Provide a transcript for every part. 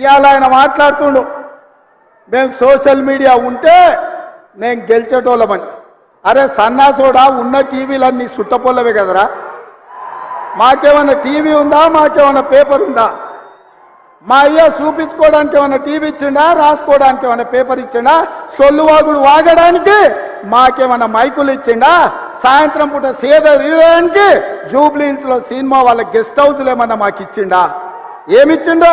ఇవాళ ఆయన మాట్లాడుతుండు మేము సోషల్ మీడియా ఉంటే మేము గెలిచేటోళ్ళమని. అరే సన్నాసోడా ఉన్న టీవీలన్నీ సుట్టపొల్లవే కదరా? మాకేమన్నా టీవీ ఉందా? మాకేమన్నా పేపర్ ఉందా? మా అయ్య చూపించుకోవడానికి ఏమైనా టీవీ ఇచ్చిండా? రాసుకోవడానికి ఏమైనా పేపర్ ఇచ్చిండా? సొల్లు వాగుడు వాగడానికి మాకేమైనా మైకులు ఇచ్చిండా? సాయంత్రం పూట సేద తీయడానికి జూబ్లీన్స్లో సినిమా వాళ్ళ గెస్ట్ హౌస్లు ఏమన్నా మాకు ఇచ్చిండా ఏమిచ్చిండో?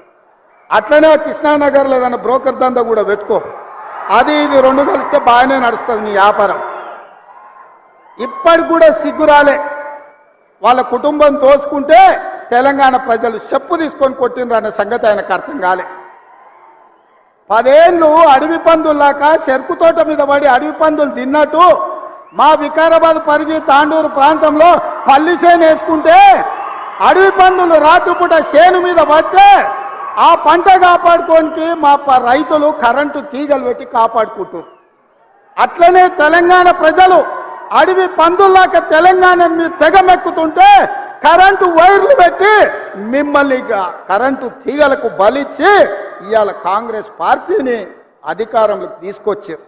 అట్లనే కృష్ణానగర్లో ఏదైనా బ్రోకర్ దందా కూడా పెట్టుకో అది ఇది రెండు కలిస్తే బాగానే నడుస్తుంది నీ వ్యాపారం. ఇప్పటికి కూడా సిగ్గురాలే వాళ్ళ కుటుంబం తోసుకుంటే తెలంగాణ ప్రజలు చెప్పు తీసుకొని కొట్టినరు అనే సంగతి ఆయనకు అర్థం కాలే. పదేళ్ళు అడవి పందుల్లాక చెరుకు తోట మీద పడి అడవి పందులు తిన్నట్టు మా వికారాబాద్ పరిధి తాండూరు ప్రాంతంలో పల్లి చేను వేసుకుంటే అడవి పందులు రాత్రిపూట చేను మీద పడితే ఆ పంట కాపాడుకోనికి మా ప- రైతులు కరెంటు తీగలు పెట్టి కాపాడుకుంటారు అట్లనే తెలంగాణ ప్రజలు అడవి పందుల్లాక తెలంగాణ మీరు తెగమెక్కుతుంటే కరెంటు వైర్లు పెట్టి మిమ్మల్ని కరెంటు తీగలకు బలిచ్చి ఇవాళ కాంగ్రెస్ పార్టీని అధికారంలోకి తీసుకొచ్చారు.